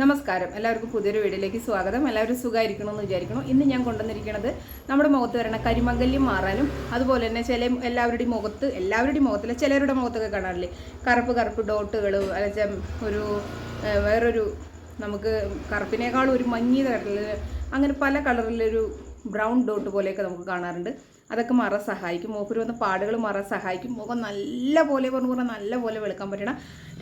നമസ്കാരം. എല്ലാവർക്കും പുതിയൊരു വീഡിയോയിലേക്ക് സ്വാഗതം. എല്ലാവരും സുഖമായിരിക്കണം എന്ന് വിചാരിക്കണം ഇന്ന് ഞാൻ കൊണ്ടുവന്നിരിക്കുന്നത് നമ്മുടെ മുഖത്ത് വരണ കരിമകല്യം മാറാനും അതുപോലെ തന്നെ ചില എല്ലാവരുടെയും മുഖത്ത് എല്ലാവരുടെയും മുഖത്തില്ല ചിലരുടെ മുഖത്തൊക്കെ കാണാറില്ലേ? കറുപ്പ് കറുപ്പ് ഡോട്ടുകൾ അല്ലെങ്കിൽ ഒരു വേറൊരു നമുക്ക് കറുപ്പിനേക്കാളും ഒരു മഞ്ഞ കളറിൽ അങ്ങനെ പല കളറിലൊരു ബ്രൗൺ ഡോട്ട് പോലെയൊക്കെ നമുക്ക് കാണാറുണ്ട്. അതൊക്കെ മാറാൻ സഹായിക്കും. മൂപ്പര് വന്ന പാടുകൾ മാറാൻ സഹായിക്കും. മുഖം നല്ല പോലെ പറഞ്ഞു പറഞ്ഞാൽ നല്ല പോലെ വെളുക്കാൻ പറ്റണ.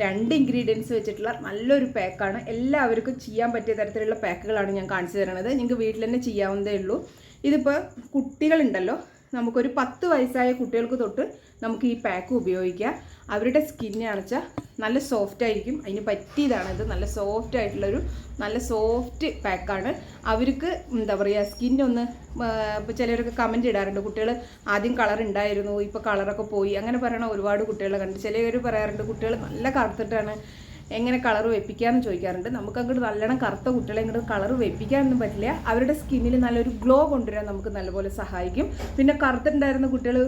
രണ്ട് ഇൻഗ്രീഡിയൻസ് വെച്ചിട്ടുള്ള നല്ലൊരു പാക്കാണ് എല്ലാവർക്കും ചെയ്യാൻ പറ്റിയ തരത്തിലുള്ള പാക്കുകളാണ് ഞാൻ കാണിച്ചു തരണത്. നിങ്ങൾക്ക് വീട്ടിൽ തന്നെ ചെയ്യാവുന്നതേ ഉള്ളൂ. ഇതിപ്പോൾ കുട്ടികളുണ്ടല്ലോ. നമുക്കൊരു പത്ത് വയസ്സായ കുട്ടികൾക്ക് തൊട്ട് നമുക്ക് ഈ പാക്ക് ഉപയോഗിക്കാം. അവരുടെ സ്കിന്നാണെച്ചാൽ നല്ല സോഫ്റ്റ് ആയിരിക്കും. അതിന് പറ്റിയതാണ് ഇത്. നല്ല സോഫ്റ്റ് ആയിട്ടുള്ളൊരു നല്ല സോഫ്റ്റ് പാക്കാണ് അവർക്ക് എന്താ പറയുക സ്കിന്നൊന്ന് ഇപ്പോൾ ചിലരൊക്കെ കമന്റ് ഇടാറുണ്ട്. കുട്ടികൾ ആദ്യം കളർ ഉണ്ടായിരുന്നു ഇപ്പോൾ കളറൊക്കെ പോയി. അങ്ങനെ പറയണ ഒരുപാട് കുട്ടികളെ കണ്ട് ചിലർ പറയാറുണ്ട് കുട്ടികൾ നല്ല കറുത്തിട്ടാണ് എങ്ങനെ കളർ വെപ്പിക്കാമെന്ന് ചോദിക്കാറുണ്ട്. നമുക്ക് അങ്ങോട്ട് നല്ലോണം കറുത്ത കുട്ടികളെ ഇങ്ങോട്ട് കളർ വെപ്പിക്കാനൊന്നും പറ്റില്ല. അവരുടെ സ്കിന്നിൽ നല്ലൊരു ഗ്ലോ കൊണ്ടുവരാൻ നമുക്ക് നല്ലപോലെ സഹായിക്കും. പിന്നെ കറുത്തുണ്ടായിരുന്ന കുട്ടികൾ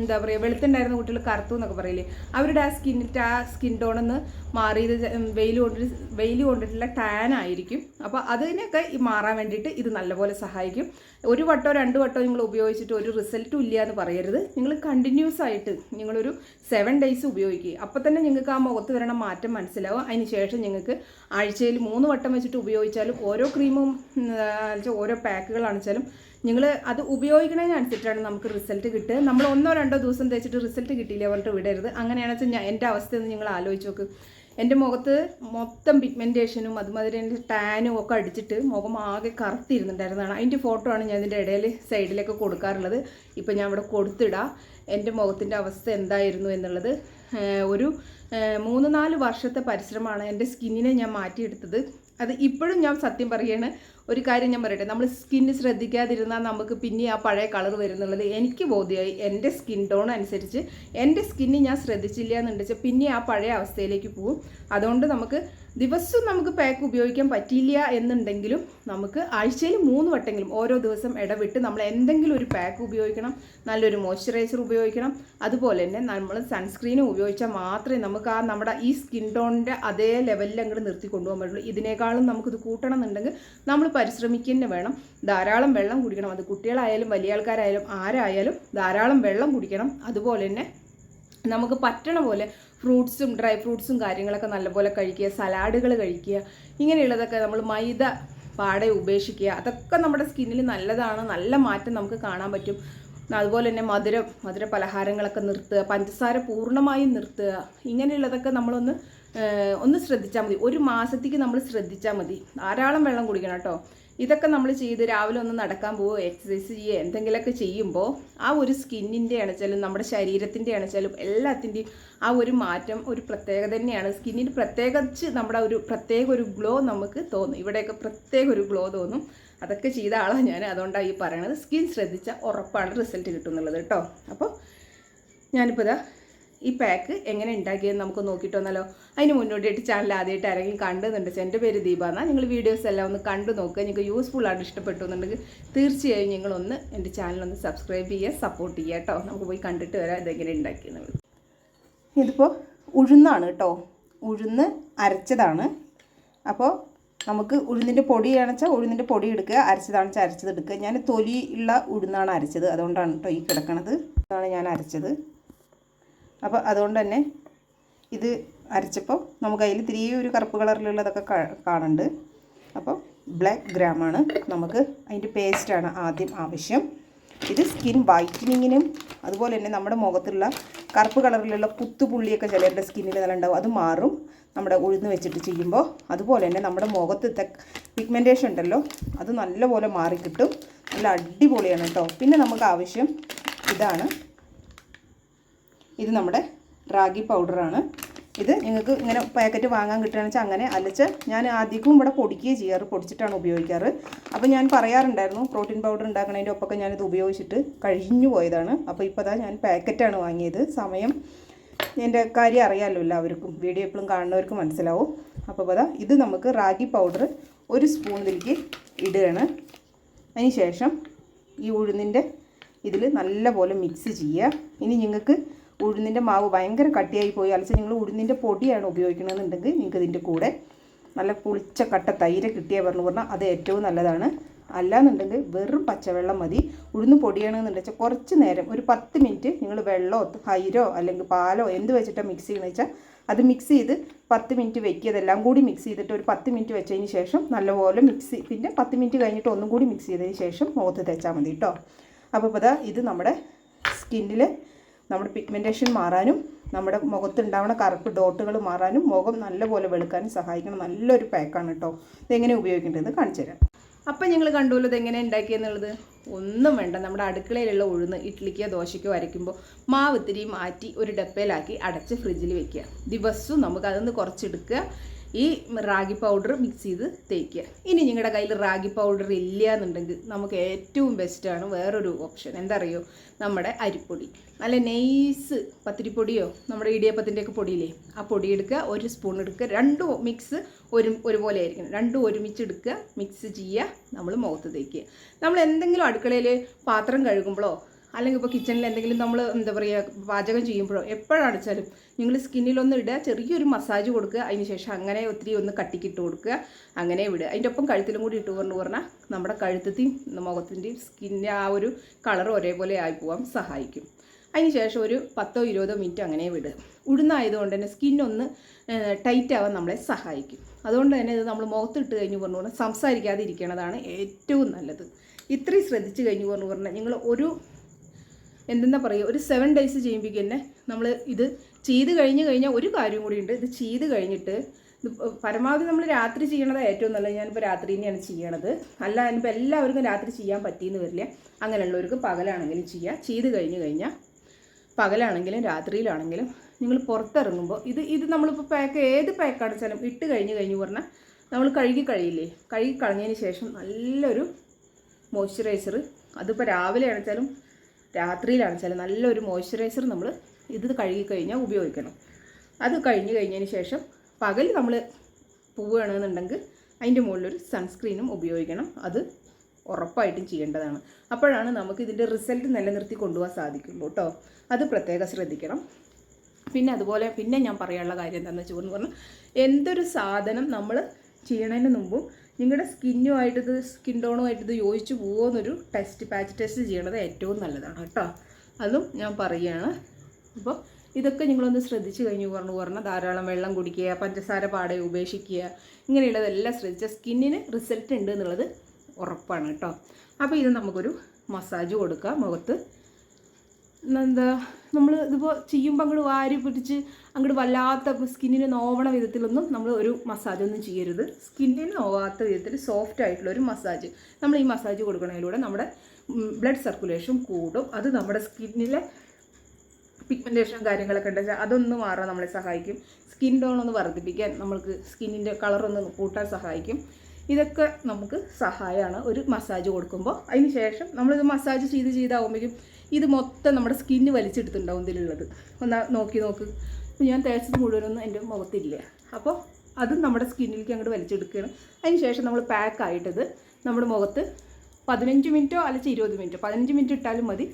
എന്താ പറയുക വെളുത്തുണ്ടായിരുന്ന കുട്ടികൾ കറുത്തു എന്നൊക്കെ പറയില്ലേ? അവരുടെ ആ സ്കിന്നിട്ട് ആ സ്കിൻ ടോണെന്ന് മാറിയത് വെയിൽ കൊണ്ടിട്ട് വെയിൽ കൊണ്ടിട്ടുള്ള ടാൻ ആയിരിക്കും. അപ്പോൾ അതിനൊക്കെ മാറാൻ വേണ്ടിയിട്ട് ഇത് നല്ലപോലെ സഹായിക്കും. ഒരു വട്ടോ രണ്ട് വട്ടോ നിങ്ങൾ ഉപയോഗിച്ചിട്ട് ഒരു റിസൾട്ടും ഇല്ല എന്ന് പറയരുത്. നിങ്ങൾ കണ്ടിന്യൂസ് ആയിട്ട് നിങ്ങളൊരു സെവൻ ഡേയ്സ് ഉപയോഗിക്കുക അപ്പോൾ തന്നെ നിങ്ങൾക്ക് ആ മുഖത്ത് വരണ മാറ്റം മനസ്സിലാവും. അതിന് ശേഷം ഞങ്ങൾക്ക് ആഴ്ചയിൽ മൂന്ന് വട്ടം വെച്ചിട്ട് ഉപയോഗിച്ചാലും ഓരോ ക്രീമും ഓരോ പാക്കുകളാണെച്ചാലും നിങ്ങൾ അത് ഉപയോഗിക്കണതിനനുസരിച്ചാണ് നമുക്ക് റിസൾട്ട് കിട്ടുക. നമ്മൾ ഒന്നോ രണ്ടോ ദിവസം തേച്ചിട്ട് റിസൾട്ട് കിട്ടിയില്ല പറഞ്ഞിട്ട് വിടരുത്. അങ്ങനെയാണെന്ന് വെച്ചാൽ എന്റെ അവസ്ഥയൊന്ന് നിങ്ങൾ ആലോചിച്ച് നോക്ക്. എന്റെ മുഖത്ത് മൊത്തം പിഗ്മെന്റേഷനും അതുമാതിരി എന്റെ ടാനും ഒക്കെ അടിച്ചിട്ട് മുഖം ആകെ കറുത്തിരുന്നുണ്ടായിരുന്നതാണ് അതിന്റെ ഫോട്ടോ ആണ് ഞാൻ ഇതിന്റെ ഇടയിൽ സൈഡിലൊക്കെ കൊടുക്കാറുള്ളത്. ഇപ്പം ഞാൻ ഇവിടെ കൊടുത്തിടാം. എന്റെ മുഖത്തിന്റെ അവസ്ഥ എന്തായിരുന്നു എന്നുള്ളത് ഒരു മൂന്ന് നാല് വർഷത്തെ പരിശ്രമമാണ് എന്റെ സ്കിന്നിനെ ഞാൻ മാറ്റിയെടുത്തത്. അത് ഇപ്പോഴും ഞാൻ സത്യം പറയുകയാണ് ഒരു കാര്യം ഞാൻ പറയട്ടെ നമ്മൾ സ്കിന്ന് ശ്രദ്ധിക്കാതിരുന്നാൽ നമുക്ക് പിന്നെ ആ പഴയ കളർ വരുന്നുള്ളത്. എനിക്ക് ബോധ്യമായി എന്റെ സ്കിൻ ടോൺ അനുസരിച്ച് എന്റെ സ്കിന്ന് ഞാൻ ശ്രദ്ധിച്ചില്ല എന്നുണ്ടെച്ചാൽ പിന്നെ ആ പഴയ അവസ്ഥയിലേക്ക് പോകും അതുകൊണ്ട് നമുക്ക് ദിവസവും നമുക്ക് പാക്ക് ഉപയോഗിക്കാൻ പറ്റിയില്ല എന്നുണ്ടെങ്കിലും നമുക്ക് ആഴ്ചയിൽ മൂന്ന് വട്ടെങ്കിലും ഓരോ ദിവസം ഇടവിട്ട് നമ്മൾ എന്തെങ്കിലും ഒരു പാക്ക് ഉപയോഗിക്കണം. നല്ലൊരു മോയ്സ്ചറൈസർ ഉപയോഗിക്കണം. അതുപോലെ തന്നെ നമ്മൾ സൺസ്ക്രീനും ഉപയോഗിച്ചാൽ മാത്രമേ നമുക്ക് ആ നമ്മുടെ ഈ സ്കിൻ ടോണിന്റെ അതേ ലെവലിൽ അങ്ങോട്ട് നിർത്തി കൊണ്ടുപോകാൻ പറ്റുള്ളൂ. ഇതിനേക്കാളും നമുക്കിത് കൂട്ടണം എന്നുണ്ടെങ്കിൽ നമ്മൾ പരിശ്രമിക്കുക വേണം. ധാരാളം വെള്ളം കുടിക്കണം. അത് കുട്ടികളായാലും വലിയ ആൾക്കാരായാലും ആരായാലും ധാരാളം വെള്ളം കുടിക്കണം. അതുപോലെ തന്നെ നമുക്ക് പറ്റണ പോലെ ഫ്രൂട്ട്സും ഡ്രൈ ഫ്രൂട്ട്സും കാര്യങ്ങളൊക്കെ നല്ലപോലെ കഴിക്കുക സലാഡുകൾ കഴിക്കുക ഇങ്ങനെയുള്ളതൊക്കെ നമ്മൾ മൈദ പാടെ ഉപേക്ഷിക്കുക. അതൊക്കെ നമ്മുടെ സ്കിന്നിൽ നല്ലതാണ്. നല്ല മാറ്റം നമുക്ക് കാണാൻ പറ്റും. അതുപോലെ തന്നെ മധുരം മധുര പലഹാരങ്ങളൊക്കെ നിർത്തുക പഞ്ചസാര പൂർണമായും നിർത്തുക. ഇങ്ങനെയുള്ളതൊക്കെ നമ്മളൊന്ന് ഒന്ന് ശ്രദ്ധിച്ചാൽ മതി. ഒരു മാസത്തേക്ക് നമ്മൾ ശ്രദ്ധിച്ചാൽ മതി. ധാരാളം വെള്ളം കുടിക്കണം കേട്ടോ. ഇതൊക്കെ നമ്മൾ ചെയ്ത് രാവിലെ ഒന്ന് നടക്കാൻ പോവുക എക്സസൈസ് ചെയ്യുക എന്തെങ്കിലുമൊക്കെ ചെയ്യുമ്പോൾ ആ ഒരു സ്കിന്നിന്റെ അണച്ചാലും നമ്മുടെ ശരീരത്തിന്റെ അണച്ചാലും എല്ലാത്തിന്റെയും ആ ഒരു മാറ്റം ഒരു പ്രത്യേകത തന്നെയാണ്. സ്കിന്നിന് പ്രത്യേകിച്ച് നമ്മുടെ ഒരു പ്രത്യേക ഒരു ഗ്ലോ നമുക്ക് തോന്നും. ഇവിടെയൊക്കെ പ്രത്യേക ഒരു ഗ്ലോ തോന്നും. അതൊക്കെ ചെയ്ത ആളാണ് ഞാൻ. അതുകൊണ്ടാണ് ഈ പറയണത് സ്കിൻ ശ്രദ്ധിച്ചാൽ ഉറപ്പാണ് റിസൾട്ട് കിട്ടുന്നുള്ളത് കേട്ടോ. അപ്പോൾ ഞാനിപ്പോൾ ഇതാ ഈ പാക്ക് എങ്ങനെ ഉണ്ടാക്കിയെന്ന് നമുക്ക് നോക്കിയിട്ട് വന്നാലോ. അതിന് മുന്നോട്ടിട്ട് ചാനൽ ആദ്യമായിട്ട് ആരെങ്കിലും കണ്ടെന്നുണ്ട് എന്റെ പേര് ദീപ എന്നാൽ നിങ്ങൾ വീഡിയോസ് എല്ലാം ഒന്ന് കണ്ടു നോക്കുക. നിങ്ങൾക്ക് യൂസ്ഫുൾ ആണ് ഇഷ്ടപ്പെട്ടു എന്നുണ്ടെങ്കിൽ തീർച്ചയായും നിങ്ങളൊന്ന് എന്റെ ചാനലൊന്ന് സബ്സ്ക്രൈബ് ചെയ്യുക സപ്പോർട്ട് ചെയ്യുക കേട്ടോ. നമുക്ക് പോയി കണ്ടിട്ട് വരാം ഇതെങ്ങനെ ഉണ്ടാക്കിയെന്നുള്ളത്. ഇതിപ്പോൾ ഉഴുന്നാണ് കേട്ടോ. ഉഴുന്ന് അരച്ചതാണ്. അപ്പോൾ നമുക്ക് ഉഴുന്നിന്റെ പൊടി അണച്ചാൽ ഉഴുന്നിന്റെ പൊടി എടുക്കുക അരച്ചതാണെച്ചാൽ അരച്ചത് എടുക്കുക. ഞാൻ തൊലിയുള്ള ഉഴുന്നാണ് അരച്ചത്. അതുകൊണ്ടാണ് കേട്ടോ ഈ കിടക്കണത്. അതാണ് ഞാൻ അരച്ചത്. അപ്പോൾ അതുകൊണ്ട് തന്നെ ഇത് അരച്ചപ്പോൾ നമുക്ക് അതിൽ തിരി ഒരു കറുപ്പ് കളറിലുള്ളതൊക്കെ കാണുന്നുണ്ട് അപ്പോൾ ബ്ലാക്ക് ഗ്രാമാണ്. നമുക്ക് അതിന്റെ പേസ്റ്റാണ് ആദ്യം ആവശ്യം. ഇത് സ്കിൻ വൈറ്റനിങ്ങിനും അതുപോലെ തന്നെ നമ്മുടെ മുഖത്തുള്ള കറുപ്പ് കളറിലുള്ള പുത്തുപുള്ളിയൊക്കെ ചിലരുടെ സ്കിന്നിൽ നല്ല ഉണ്ടാവും. അത് മാറും. നമ്മുടെ ഉഴുന്ന് വെച്ചിട്ട് ചെയ്യുമ്പോൾ അതുപോലെ തന്നെ നമ്മുടെ മുഖത്തെ പിഗ്മെന്റേഷൻ ഉണ്ടല്ലോ അത് നല്ലപോലെ മാറിക്കിട്ടും. നല്ല അടിപൊളിയാണ് കേട്ടോ പിന്നെ നമുക്ക് ആവശ്യം ഇതാണ് ഇത് നമ്മുടെ റാഗി പൗഡറാണ്. ഇത് നിങ്ങൾക്ക് ഇങ്ങനെ പാക്കറ്റ് വാങ്ങാൻ കിട്ടുകയാണെന്ന് വെച്ചാൽ അങ്ങനെ അലച്ച് ഞാൻ അധികവും ഇവിടെ പൊടിക്കുകയും ചെയ്യാറ് പൊടിച്ചിട്ടാണ് ഉപയോഗിക്കാറ്. അപ്പോൾ ഞാൻ പറയാറുണ്ടായിരുന്നു പ്രോട്ടീൻ പൗഡർ ഉണ്ടാക്കണതിന്റെ ഒപ്പമൊക്കെ ഞാനിത് ഉപയോഗിച്ചിട്ട് കഴിഞ്ഞു പോയതാണ്. അപ്പോൾ ഇപ്പോൾ അതാ ഞാൻ പാക്കറ്റാണ് വാങ്ങിയത്. സമയം എന്റെ കാര്യം അറിയാമല്ലോ എല്ലാവർക്കും. വീഡിയോ എപ്പോഴും കാണുന്നവർക്ക് മനസ്സിലാവും. അപ്പോൾ അതാ ഇത് നമുക്ക് റാഗി പൗഡർ ഒരു സ്പൂണിലേക്ക് ഇടുകയാണ്. അതിന് ശേഷം ഈ ഉഴുന്നിന്റെ ഇതിൽ നല്ലപോലെ മിക്സ് ചെയ്യുക. ഇനി നിങ്ങൾക്ക് ഉഴുന്നിന്റെ മാവ് ഭയങ്കര കട്ടിയായി പോയി. അലച്ച് നിങ്ങൾ ഉഴുന്നിന്റെ പൊടിയാണ് ഉപയോഗിക്കണമെന്നുണ്ടെങ്കിൽ നിങ്ങൾക്ക് ഇതിന്റെ കൂടെ നല്ല പുളിച്ച കട്ട തൈര് കിട്ടിയ പറഞ്ഞു പറഞ്ഞാൽ അത് ഏറ്റവും നല്ലതാണ്. അല്ലാന്നുണ്ടെങ്കിൽ വെറും പച്ചവെള്ളം മതി. ഉഴുന്ന് പൊടിയണമെന്നുണ്ടെച്ചാൽ കുറച്ച് നേരം ഒരു പത്ത് മിനിറ്റ് നിങ്ങൾ വെള്ളമോ തൈരോ അല്ലെങ്കിൽ പാലോ എന്ത് വെച്ചിട്ടാണ് മിക്സ് ചെയ്യണമെന്ന് വെച്ചാൽ അത് മിക്സ് ചെയ്ത് പത്ത് മിനിറ്റ് വെക്കിയതെല്ലാം കൂടി മിക്സ് ചെയ്തിട്ട് ഒരു പത്ത് മിനിറ്റ് വെച്ചതിന് ശേഷം നല്ലപോലെ മിക്സ് പിന്നെ പത്ത് മിനിറ്റ് കഴിഞ്ഞിട്ട് ഒന്നും കൂടി മിക്സ് ചെയ്തതിന് ശേഷം മുഖത്ത് തേച്ചാൽ മതി കേട്ടോ അപ്പോൾ ഇപ്പോൾ ഇത് നമ്മുടെ സ്കിന്നിൽ നമ്മുടെ പിഗ്മെന്റേഷൻ മാറാനും നമ്മുടെ മുഖത്തുണ്ടാവുന്ന കറുപ്പ് ഡോട്ടുകൾ മാറാനും മുഖം നല്ലപോലെ വെളുക്കാനും സഹായിക്കുന്ന നല്ലൊരു പാക്കാണ് കേട്ടോ ഇതെങ്ങനെ ഉപയോഗിക്കേണ്ടതെന്ന് കാണിച്ചു തരാം. അപ്പം ഞങ്ങൾ കണ്ടുല്ലോ ഇതെങ്ങനെ ഉണ്ടാക്കിയെന്നുള്ളത് ഒന്നും വേണ്ട. നമ്മുടെ അടുക്കളയിലുള്ള ഉഴുന്ന് ഇഡ്ഡലിക്കോ ദോശയ്ക്കോ അരയ്ക്കുമ്പോൾ മാവ് ഇത്തിരി മാറ്റി ഒരു ഡപ്പയിലാക്കി അടച്ച് ഫ്രിഡ്ജിൽ വെക്കുക. ദിവസവും നമുക്ക് അതൊന്ന് കുറച്ചെടുക്കുക. ഈ റാഗി പൗഡർ മിക്സ് ചെയ്ത് തേക്കുക. ഇനി നിങ്ങളുടെ കയ്യിൽ റാഗി പൗഡർ ഇല്ല എന്നുണ്ടെങ്കിൽ നമുക്ക് ഏറ്റവും ബെസ്റ്റാണ് വേറൊരു ഓപ്ഷൻ എന്താ അറിയോ നമ്മുടെ അരിപ്പൊടി. നല്ല നെയ്സ് പത്തിരിപ്പൊടിയോ നമ്മുടെ ഇടിയപ്പത്തിന്റെയൊക്കെ പൊടിയില്ലേ? ആ പൊടി എടുക്കുക ഒരു സ്പൂൺ എടുക്കുക. രണ്ട് മിക്സ് ഒരു ഒരുപോലെ ആയിരിക്കണം. രണ്ടും ഒരുമിച്ച് എടുക്കുക മിക്സ് ചെയ്യുക നമ്മൾ മുഖത്ത് തേക്കുക. നമ്മൾ എന്തെങ്കിലും അടുക്കളയിൽ പാത്രം കഴുകുമ്പോഴോ അല്ലെങ്കിൽ ഇപ്പോൾ കിച്ചണിൽ എന്തെങ്കിലും നമ്മൾ എന്താ പറയുക പാചകം ചെയ്യുമ്പോഴോ എപ്പോഴാണിച്ചാലും നിങ്ങൾ സ്കിന്നിലൊന്ന് ഇടുക ചെറിയൊരു മസാജ് കൊടുക്കുക അതിന് ശേഷം അങ്ങനെ ഒത്തിരി ഒന്ന് കട്ടിക്കിട്ട് കൊടുക്കുക അങ്ങനെ വിടുക. അതിന്റെ ഒപ്പം കഴുത്തിലും കൂടി ഇട്ട് പറഞ്ഞു പറഞ്ഞാൽ നമ്മുടെ കഴുത്തത്തെയും മുഖത്തിന്റെയും സ്കിന്നിന്റെ ആ ഒരു കളർ ഒരേപോലെ ആയി പോകാൻ സഹായിക്കും. അതിന് ശേഷം ഒരു പത്തോ ഇരുപതോ മിനിറ്റ് അങ്ങനെ വിടുക. ഉഴുന്നായതുകൊണ്ട് തന്നെ സ്കിന്നൊന്ന് ടൈറ്റ് ആവാൻ നമ്മളെ സഹായിക്കും. അതുകൊണ്ട് തന്നെ ഇത് നമ്മൾ മുഖത്തിട്ട് കഴിഞ്ഞ് പറഞ്ഞു പറഞ്ഞാൽ സംസാരിക്കാതെ ഇരിക്കണതാണ് ഏറ്റവും നല്ലത്. ഇത്രയും ശ്രദ്ധിച്ചു കഴിഞ്ഞ് പറഞ്ഞു പറഞ്ഞാൽ നിങ്ങൾ ഒരു എന്തെന്നാ പറയുക ഒരു സെവൻ ഡേയ്സ് ചെയ്യുമ്പോൾ തന്നെ നമ്മൾ ഇത് ചെയ്ത് കഴിഞ്ഞ് കഴിഞ്ഞാൽ ഒരു കാര്യം കൂടി ഉണ്ട്. ഇത് ചെയ്ത് കഴിഞ്ഞിട്ട് പരമാവധി നമ്മൾ രാത്രി ചെയ്യണത് ഏറ്റവും നല്ലത്. ഞാനിപ്പോൾ രാത്രി തന്നെയാണ് ചെയ്യണത്. അല്ല ഇനിയിപ്പോൾ എല്ലാവർക്കും രാത്രി ചെയ്യാൻ പറ്റിയെന്ന് വരില്ല. അങ്ങനെയുള്ളവർക്ക് പകലാണെങ്കിലും ചെയ്യാം. ചെയ്ത് കഴിഞ്ഞ് കഴിഞ്ഞാൽ പകലാണെങ്കിലും രാത്രിയിലാണെങ്കിലും നിങ്ങൾ പുറത്തിറങ്ങുമ്പോൾ ഇത് ഇത് നമ്മളിപ്പോൾ പാക്ക് ഏത് പാക്കാണ് അടച്ചാലും ഇട്ട് കഴിഞ്ഞ് കഴിഞ്ഞ് പറഞ്ഞാൽ നമ്മൾ കഴുകി കഴിയില്ലേ? കഴുകി കളഞ്ഞതിന് ശേഷം നല്ലൊരു മോയ്സ്ചറൈസർ അതിപ്പോൾ രാവിലെ ആണെച്ചാലും ചില നല്ലൊരു മോയ്സ്ചറൈസർ നമ്മൾ ഇത് കഴുകി കഴിഞ്ഞാൽ ഉപയോഗിക്കണം. അത് കഴിഞ്ഞ് കഴിഞ്ഞതിന് ശേഷം പകൽ നമ്മൾ പോവുകയാണെന്നുണ്ടെങ്കിൽ അതിന്റെ മുകളിലൊരു സൺസ്ക്രീനും ഉപയോഗിക്കണം. അത് ഉറപ്പായിട്ടും ചെയ്യേണ്ടതാണ്. അപ്പോഴാണ് നമുക്ക് ഇതിന്റെ റിസൾട്ട് നിലനിർത്തി കൊണ്ടുപോകാൻ സാധിക്കുള്ളൂ കേട്ടോ അത് പ്രത്യേകം ശ്രദ്ധിക്കണം. പിന്നെ അതുപോലെ പിന്നെ ഞാൻ പറയാനുള്ള കാര്യം എന്താണെന്ന് വെച്ചാൽ പറഞ്ഞാൽ എന്തൊരു സാധനം നമ്മൾ ചെയ്യണതിന് മുമ്പും നിങ്ങളുടെ സ്കിന്നുമായിട്ട് ഇത് സ്കിൻ ടോണുമായിട്ട് ഇത് യോജിച്ച് പോകുമെന്നൊരു ടെസ്റ്റ് പാച്ച് ടെസ്റ്റ് ചെയ്യണത് ഏറ്റവും നല്ലതാണ് കേട്ടോ. അതും ഞാൻ പറയുകയാണ്. അപ്പോൾ ഇതൊക്കെ നിങ്ങളൊന്ന് ശ്രദ്ധിച്ചു കഴിഞ്ഞു പറഞ്ഞു പറഞ്ഞാൽ ധാരാളം വെള്ളം കുടിക്കുക പഞ്ചസാര പാടെ ഉപേക്ഷിക്കുക ഇങ്ങനെയുള്ളതെല്ലാം ശ്രദ്ധിച്ച സ്കിന്നിന് റിസൾട്ട് ഉണ്ട് എന്നുള്ളത് ഉറപ്പാണ് കേട്ടോ. അപ്പോൾ ഇത് നമുക്കൊരു മസാജ് കൊടുക്കാം മുഖത്ത് എന്താ നമ്മൾ ഇതിപ്പോൾ ചെയ്യുമ്പോൾ അങ്ങോട്ട് വാരി പിടിച്ച് അങ്ങോട്ട് വല്ലാത്ത സ്കിന്നിന് നോവണ വിധത്തിലൊന്നും നമ്മൾ ഒരു മസാജ് ഒന്നും ചെയ്യരുത്. സ്കിന്നിന് നോവാത്ത വിധത്തിൽ സോഫ്റ്റ് ആയിട്ടുള്ള ഒരു മസാജ്. നമ്മൾ ഈ മസാജ് കൊടുക്കുന്നതിലൂടെ നമ്മുടെ ബ്ലഡ് സർക്കുലേഷൻ കൂടും. അത് നമ്മുടെ സ്കിന്നിലെ പിഗ്മെന്റേഷൻ കാര്യങ്ങളൊക്കെ ഉണ്ടെങ്കിൽ അതൊന്ന് മാറാൻ നമ്മളെ സഹായിക്കും. സ്കിൻ ടോൺ ഒന്ന് വർദ്ധിപ്പിക്കാൻ നമ്മൾക്ക് സ്കിന്നിന്റെ കളറൊന്ന് കൂട്ടാൻ സഹായിക്കും. ഇതൊക്കെ നമുക്ക് സഹായമാണ് ഒരു മസാജ് കൊടുക്കുമ്പോൾ അതിന് ശേഷം നമ്മളിത് മസാജ് ചെയ്ത് ചെയ്താകുമ്പോഴേക്കും ഇത് മൊത്തം നമ്മുടെ സ്കിന്ന് വലിച്ചെടുത്തുണ്ടാവും ഇതിലുള്ളത്. ഒന്ന് നോക്കി നോക്ക്. ഞാൻ തേച്ചത് മുഴുവനൊന്നും എന്റെ മുഖത്തില്ല. അപ്പോൾ അതും നമ്മുടെ സ്കിന്നിലേക്ക് അങ്ങോട്ട് വലിച്ചെടുക്കുകയാണ്. അതിന് ശേഷം നമ്മൾ പാക്ക് ആയിട്ടത് നമ്മുടെ മുഖത്ത് പതിനഞ്ച് മിനിറ്റോ അല്ലെങ്കിൽ ഇരുപത് മിനിറ്റോ പതിനഞ്ച് മിനിറ്റ് ഇട്ടാലും മതി.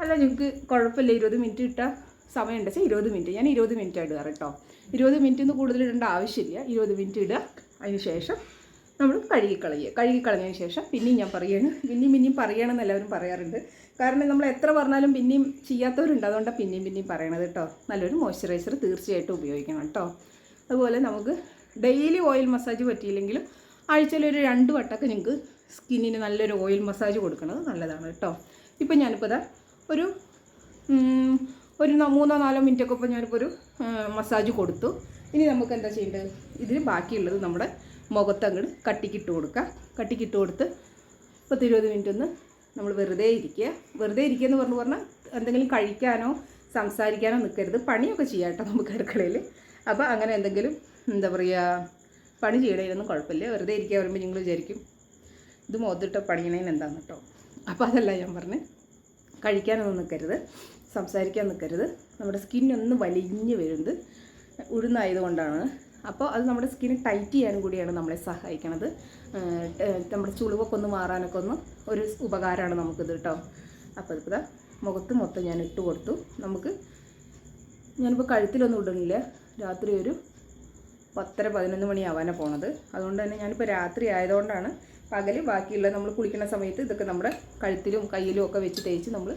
അല്ല നിങ്ങൾക്ക് കുഴപ്പമില്ല. ഇരുപത് മിനിറ്റ് ഇട്ടാൽ സമയം ഉണ്ടെച്ചാൽ ഇരുപത് മിനിറ്റ് ഞാൻ ഇരുപത് മിനിറ്റ് ഇടുക കേട്ടോ. ഇരുപത് മിനിറ്റ് കൂടുതൽ ഇടേണ്ട ആവശ്യമില്ല. ഇരുപത് മിനിറ്റ് ഇടുക. അതിന് ശേഷം നമ്മൾ കഴുകിക്കളയുക കഴുകിക്കളഞ്ഞതിന് ശേഷം പിന്നെയും ഞാൻ പറയുകയാണ് പിന്നെയും പിന്നെയും പറയണമെന്ന് എല്ലാവരും പറയാറുണ്ട്. കാരണം നമ്മൾ എത്ര പറഞ്ഞാലും പിന്നെയും ചെയ്യാത്തവരുണ്ട്. അതുകൊണ്ടാണ് പിന്നെയും പിന്നെയും പറയണത് കേട്ടോ നല്ലൊരു മോയ്സ്ചറൈസർ തീർച്ചയായിട്ടും ഉപയോഗിക്കണം കേട്ടോ അതുപോലെ നമുക്ക് ഡെയിലി ഓയിൽ മസാജ് പറ്റിയില്ലെങ്കിലും ആഴ്ചയിൽ ഒരു രണ്ട് വട്ടമൊക്കെ നിങ്ങൾക്ക് സ്കിന്നിന് നല്ലൊരു ഓയിൽ മസാജ് കൊടുക്കുന്നത് നല്ലതാണ് കേട്ടോ ഇപ്പം ഞാനിപ്പോൾ ഇതാ ഒരു ഒരു മൂന്നോ നാലോ മിനിറ്റൊക്കെ ഇപ്പോൾ ഞാനിപ്പോൾ ഒരു മസാജ് കൊടുത്തു. ഇനി നമുക്ക് എന്താ ചെയ്യേണ്ടത്? ഇതിൽ ബാക്കിയുള്ളത് നമ്മുടെ മുഖത്ത് അങ്ങോട്ട് കട്ടിക്കിട്ട് കൊടുക്കുക. കട്ടിക്കിട്ട് കൊടുത്ത് പത്ത് ഇരുപത് മിനിറ്റ് ഒന്ന് നമ്മൾ വെറുതെ ഇരിക്കുക. വെറുതെ ഇരിക്കുക എന്ന് പറഞ്ഞു പറഞ്ഞാൽ എന്തെങ്കിലും കഴിക്കാനോ സംസാരിക്കാനോ നിൽക്കരുത് പണിയൊക്കെ ചെയ്യാം കേട്ടോ നമുക്ക് അടുക്കളയിൽ അപ്പോൾ അങ്ങനെ എന്തെങ്കിലും എന്താ പറയുക പണി ചെയ്യണതിനൊന്നും കുഴപ്പമില്ല. വെറുതെ ഇരിക്കുക വരുമ്പോൾ നിങ്ങൾ വിചാരിക്കും ഇത് മോതിട്ട പണിയണതിന് എന്താണെന്ന് കേട്ടോ. അപ്പോൾ അതല്ല ഞാൻ പറഞ്ഞത് കഴിക്കാനൊന്നും നിൽക്കരുത് സംസാരിക്കാൻ നിൽക്കരുത് നമ്മുടെ സ്കിന്നൊന്ന് വലിഞ്ഞ് വരുന്നത് ഉഴുന്നായതുകൊണ്ടാണ് അപ്പോൾ അത് നമ്മുടെ സ്കിൻ ടൈറ്റ് ചെയ്യാനും കൂടിയാണ് നമ്മളെ സഹായിക്കണത്. നമ്മുടെ ചുളിവൊക്കെ ഒന്ന് മാറാനൊക്കെ ഒന്ന് ഒരു ഉപകാരമാണ് നമുക്കിത് കേട്ടോ. അപ്പോൾ ഇതിപ്പോൾ മുഖത്ത് മൊത്തം ഞാൻ ഇട്ട് കൊടുത്തു. നമുക്ക് ഞാനിപ്പോൾ കഴുത്തിലൊന്നും ഇടുന്നില്ല. രാത്രി ഒരു പത്തര പതിനൊന്ന് മണിയാവാനാണ് പോണത്. അതുകൊണ്ട് തന്നെ ഞാനിപ്പോൾ രാത്രി ആയതുകൊണ്ടാണ് പകൽ ബാക്കിയുള്ള നമ്മൾ കുളിക്കുന്ന സമയത്ത് ഇതൊക്കെ നമ്മുടെ കഴുത്തിലും കയ്യിലും ഒക്കെ വെച്ച് തേച്ച് നമ്മൾ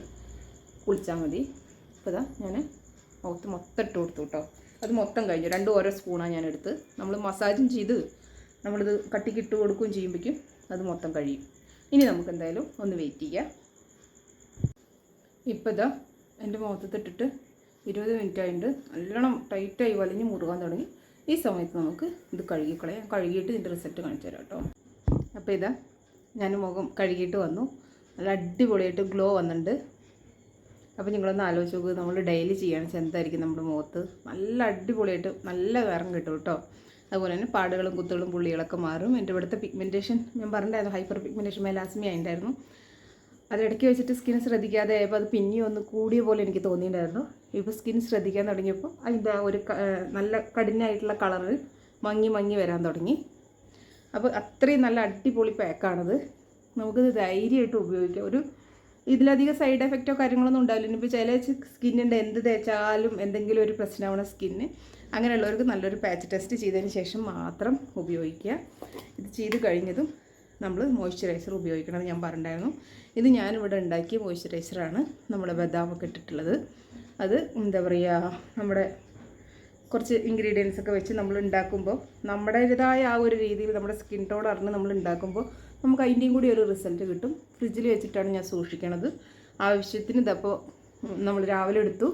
കുളിച്ചാൽ മതി. ഇപ്പോൾ ഞാൻ മുഖത്ത് മൊത്തം ഇട്ട് കൊടുത്തു കേട്ടോ. അത് മൊത്തം കഴിഞ്ഞു. രണ്ടും ഓരോ സ്പൂണാണ് ഞാൻ എടുത്ത് നമ്മൾ മസാജും ചെയ്ത് നമ്മളിത് കട്ടിക്ക് ഇട്ട് കൊടുക്കുകയും ചെയ്യുമ്പോഴേക്കും അത് മൊത്തം കഴിയും. ഇനി നമുക്ക് എന്തായാലും ഒന്ന് വെയിറ്റ് ചെയ്യാം. ഇപ്പോൾ ഇതാ എന്റെ മുഖത്തിട്ടിട്ട് ഇരുപത് മിനിറ്റ് ആയിട്ട് നല്ലോണം ടൈറ്റായി വലിഞ്ഞ് മുറുകാൻ തുടങ്ങി. ഈ സമയത്ത് നമുക്ക് ഇത് കഴുകിക്കളയാം. കഴുകിയിട്ട് ഇതിന്റെ റിസൾട്ട് കാണിച്ചു തരാം കേട്ടോ. അപ്പോൾ ഇതാ ഞാൻ മുഖം കഴുകിയിട്ട് വന്നു. നല്ല അടിപൊളിയായിട്ട് ഗ്ലോ വന്നിട്ടുണ്ട്. അപ്പോൾ നിങ്ങളൊന്ന് ആലോചിച്ച് നോക്കുക നമ്മൾ ഡെയിലി ചെയ്യണം ചെന്തായിരിക്കും നമ്മുടെ മുഖത്ത്. നല്ല അടിപൊളിയായിട്ട് നല്ല വേറെ കിട്ടും കേട്ടോ അതുപോലെ തന്നെ പാടുകളും കുത്തുകളും പുള്ളികളൊക്കെ മാറും. എന്റെ ഇവിടുത്തെ പിഗ്മെന്റേഷൻ ഞാൻ പറഞ്ഞിട്ടുണ്ടായിരുന്നു ഹൈപ്പർ പിഗ്മെന്റേഷൻ മെലാസ്മി ഉണ്ടായിരുന്നു അതിടയ്ക്ക് വെച്ചിട്ട് സ്കിൻ ശ്രദ്ധിക്കാതെ ആയപ്പോൾ അത് പിന്നെയും ഒന്ന് കൂടിയ പോലെ എനിക്ക് തോന്നിയിട്ടുണ്ടായിരുന്നു. ഇപ്പോൾ സ്കിൻ ശ്രദ്ധിക്കാൻ തുടങ്ങിയപ്പോൾ അതിന്റെ ഒരു നല്ല കഠിനമായിട്ടുള്ള കളറ് മങ്ങി മങ്ങി വരാൻ തുടങ്ങി. അപ്പോൾ അത്രയും നല്ല അടിപൊളി പാക്കാണത് നമുക്കിത് ധൈര്യമായിട്ട് ഉപയോഗിക്കാം. ഒരു ഇതിലധികം സൈഡ് എഫക്റ്റോ കാര്യങ്ങളൊന്നും ഉണ്ടാവില്ല. ഇനിയിപ്പോൾ ചില സ്കിന്നിന്റെ എന്ത് തേച്ചാലും എന്തെങ്കിലും ഒരു പ്രശ്നമാണ് സ്കിന്ന് അങ്ങനെയുള്ളവർക്ക് നല്ലൊരു പാച്ച് ടെസ്റ്റ് ചെയ്തതിന് ശേഷം മാത്രം ഉപയോഗിക്കുക. ഇത് ചെയ്ത് കഴിഞ്ഞതും നമ്മൾ മോയ്സ്ചറൈസർ ഉപയോഗിക്കണമെന്ന് ഞാൻ പറഞ്ഞിട്ടുണ്ടായിരുന്നു. ഇത് ഞാനിവിടെ ഉണ്ടാക്കിയ മോയ്സ്ചറൈസറാണ് നമ്മുടെ ബദാമൊക്കെ ഇട്ടിട്ടുള്ളത്. അത് എന്താ പറയുക നമ്മുടെ കുറച്ച് ഇൻഗ്രീഡിയൻസ് ഒക്കെ വെച്ച് നമ്മൾ ഉണ്ടാക്കുമ്പോൾ നമ്മുടേതായ ആ ഒരു രീതിയിൽ നമ്മുടെ സ്കിൻ ടോൺ അറിഞ്ഞ് നമ്മൾ ഉണ്ടാക്കുമ്പോൾ നമുക്ക് അതിന്റെയും കൂടി ഒരു റിസൾട്ട് കിട്ടും. ഫ്രിഡ്ജിൽ വെച്ചിട്ടാണ് ഞാൻ സൂക്ഷിക്കണത്. ആവശ്യത്തിന് ഇതപ്പോൾ നമ്മൾ രാവിലെ എടുത്തു.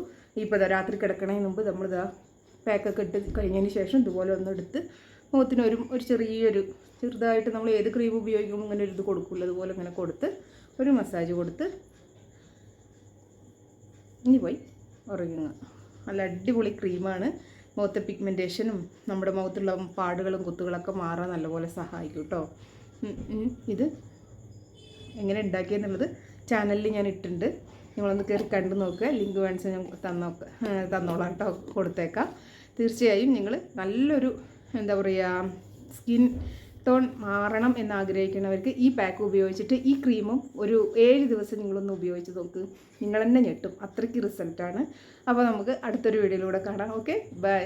ഇപ്പോൾ രാത്രി കിടക്കണതിന് മുമ്പ് നമ്മളിതാ പാക്കൊക്കെ ഇട്ട് കഴിഞ്ഞതിന് ശേഷം ഇതുപോലെ ഒന്ന് എടുത്ത് മുഖത്തിന് ഒരു ഒരു ചെറിയൊരു ചെറുതായിട്ട് നമ്മൾ ഏത് ക്രീം ഉപയോഗിക്കുമ്പോൾ ഇങ്ങനെ ഒരു ഇത് കൊടുക്കില്ല അതുപോലെ ഇങ്ങനെ കൊടുത്ത് ഒരു മസാജ് കൊടുത്ത് ഇനി പോയി ഉറങ്ങുക. നല്ല അടിപൊളി ക്രീമാണ് മുഖത്തെ പിഗ്മെന്റേഷനും നമ്മുടെ മുഖത്തുള്ള പാടുകളും കുത്തുകളൊക്കെ മാറാൻ നല്ലപോലെ സഹായിക്കും കേട്ടോ. ഇത് എങ്ങനെ ഉണ്ടാക്കിയെന്നുള്ളത് ചാനലിൽ ഞാൻ ഇട്ടിട്ടുണ്ട്. നിങ്ങളൊന്ന് കയറി കണ്ടു നോക്കുക ലിങ്ക് വേണിച്ച് ഞാൻ തന്നോക്ക തന്നോളാം കേട്ടോ കൊടുത്തേക്കാം. തീർച്ചയായും നിങ്ങൾ നല്ലൊരു എന്താ പറയുക സ്കിൻ ടോൺ മാറണം എന്ന് ആഗ്രഹിക്കുന്നവർക്ക് ഈ പാക്ക് ഉപയോഗിച്ചിട്ട് ഈ ക്രീമും ഒരു ഏഴ് ദിവസം നിങ്ങളൊന്ന് ഉപയോഗിച്ച് നോക്ക്. നിങ്ങൾ തന്നെ ഞെട്ടും. അത്രയ്ക്ക് റിസൾട്ടാണ് അപ്പോൾ നമുക്ക് അടുത്തൊരു വീഡിയോയിലൂടെ കാണാം. Okay bye